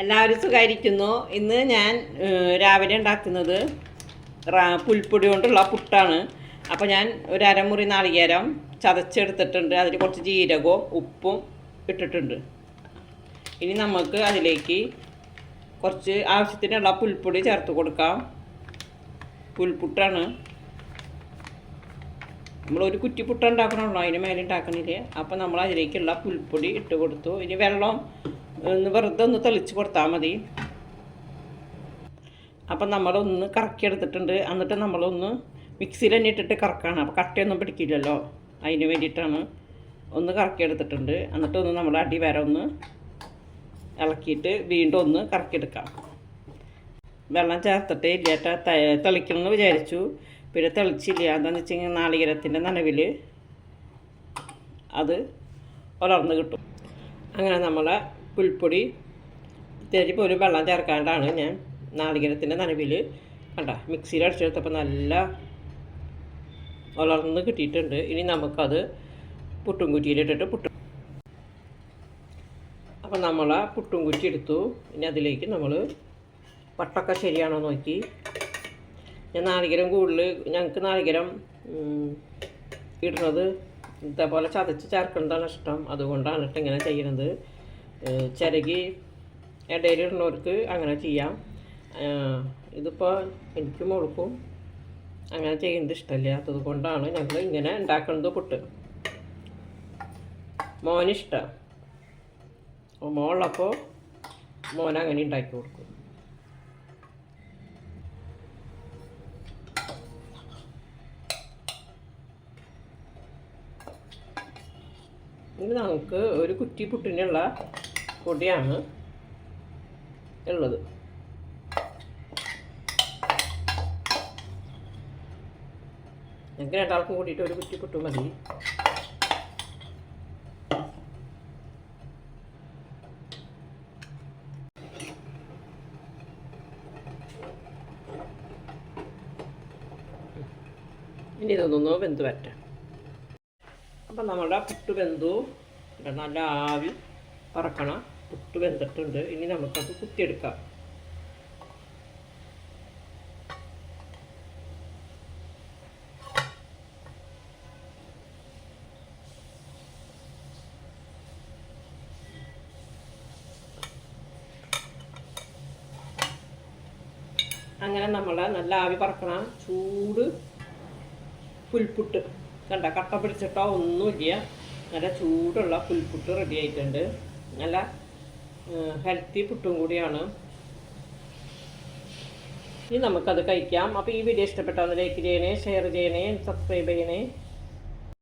എല്ലാവരും സുഖമായിരിക്കുന്നു ഇന്ന് ഞാൻ രാവിലെ ഉണ്ടാക്കുന്നത് പുൽപ്പൊടി കൊണ്ടുള്ള പുട്ടാണ്. അപ്പോൾ ഞാൻ ഒരു അരമുറി നാളികേരം ചതച്ചെടുത്തിട്ടുണ്ട്. അതിൽ കുറച്ച് ജീരകവും ഉപ്പും ഇട്ടിട്ടുണ്ട്. ഇനി നമുക്ക് അതിലേക്ക് കുറച്ച് ആവശ്യത്തിനുള്ള പുൽപ്പൊടി ചേർത്ത് കൊടുക്കാം. പുൽപുട്ടാണ്. നമ്മളൊരു കുറ്റി പുട്ട ഉണ്ടാക്കണമല്ലോ അതിന് മേലെ ഉണ്ടാക്കണില്ലേ. അപ്പോൾ നമ്മൾ അതിലേക്കുള്ള പുൽപ്പൊടി ഇട്ട് കൊടുത്തു. ഇനി വെള്ളം ഒന്ന് വെറുതെ ഒന്ന് തെളിച്ച് കൊടുത്താൽ മതി. അപ്പം നമ്മളൊന്ന് കറക്കി എടുത്തിട്ടുണ്ട് എന്നിട്ട് നമ്മളൊന്ന് മിക്സിയിൽ തന്നെ ഇട്ടിട്ട് കറക്കാണ്. അപ്പോൾ കട്ടയൊന്നും പിടിക്കില്ലല്ലോ. അതിന് വേണ്ടിയിട്ടാണ് ഒന്ന് കറക്കി എടുത്തിട്ടുണ്ട് എന്നിട്ട് ഒന്ന് നമ്മൾ അടി വരെ ഒന്ന് ഇളക്കിയിട്ട് വീണ്ടും ഒന്ന് കറക്കിയെടുക്കാം. വെള്ളം ചേർത്തിട്ട് ഇല്ലാട്ട തെളിക്കണമെന്ന് വിചാരിച്ചു. പിന്നെ തെളിച്ചില്ല. എന്താണെന്ന് വെച്ച് കഴിഞ്ഞാൽ നാളികേരത്തിന്റെ നനവിൽ അത് വളർന്ന് കിട്ടും. അങ്ങനെ നമ്മളെ പുൽപ്പൊടി ഇത്തിരി പോലും വെള്ളം ചേർക്കാണ്ടാണ് ഞാൻ നാളികേരത്തിന്റെ നനവിൽ കണ്ട? മിക്സിയിൽ അടിച്ചെടുത്തപ്പോൾ നല്ല വളർന്ന് കിട്ടിയിട്ടുണ്ട്. ഇനി നമുക്കത് പുട്ടും കുറ്റിയിലിട്ടിട്ട് പുട്ടും അപ്പം നമ്മൾ ആ പുട്ടും കുറ്റി എടുത്തു. ഇനി അതിലേക്ക് നമ്മൾ പട്ടൊക്കെ ശരിയാണോ നോക്കി. ഞാൻ നാളികേരം കൂടുതൽ ഞങ്ങൾക്ക് നാളികേരം ഇടുന്നത് ഇതേപോലെ ചതച്ച് ചേർക്കുന്നതാണ് ഇഷ്ടം. അതുകൊണ്ടാണ് ഇട്ടിങ്ങനെ ഏഹ് ചിരകി ഇടയിലിടുന്നവർക്ക് അങ്ങനെ ചെയ്യാം. ഇതിപ്പോൾ എനിക്ക് മുഴുക്കും. അങ്ങനെ ചെയ്യുന്നത് ഇഷ്ടമില്ലാത്തത് കൊണ്ടാണ് ഞങ്ങൾ ഇങ്ങനെ ഉണ്ടാക്കുന്നത് പുട്ട്. മോനിഷ്ടം മോളപ്പോൾ മോൻ അങ്ങനെ ഉണ്ടാക്കി കൊടുക്കും. ഇനി നമുക്ക് ഒരു കുറ്റി പുട്ടിനുള്ള പൊടിയാണ് ഉള്ളത്. ഞങ്ങൾക്ക് രണ്ടാൾക്കും കൂടിയിട്ട് ഒരു കുറ്റി കുട്ടു മതി. ഇനി ഇതൊന്നൊന്ന് വെന്ത് വരട്ടെ. അപ്പം നമ്മുടെ പുട്ട് വെന്തു. നല്ല ആവി പറക്കണം. പുട്ട് വെന്തിട്ടുണ്ട്. ഇനി നമുക്കത് കുത്തിയെടുക്കാം. അങ്ങനെ നമ്മൾ നല്ല ആവി പറക്കണം. ചൂട് പുൽപുട്ട് കണ്ട കട്ട പിടിച്ചിട്ടോ ഒന്നുമില്ല. നല്ല ചൂടുള്ള പുൽപുട്ട് റെഡി ആയിട്ടുണ്ട്. നല്ല ഹെൽത്തി പുട്ടും കൂടിയാണ്. ഇനി നമുക്കത് കഴിക്കാം. അപ്പോൾ ഈ വീഡിയോ ഇഷ്ടപ്പെട്ടാൽ ലൈക്ക് ചെയ്യണേ ഷെയർ ചെയ്യണേ സബ്സ്ക്രൈബ് ചെയ്യണേ.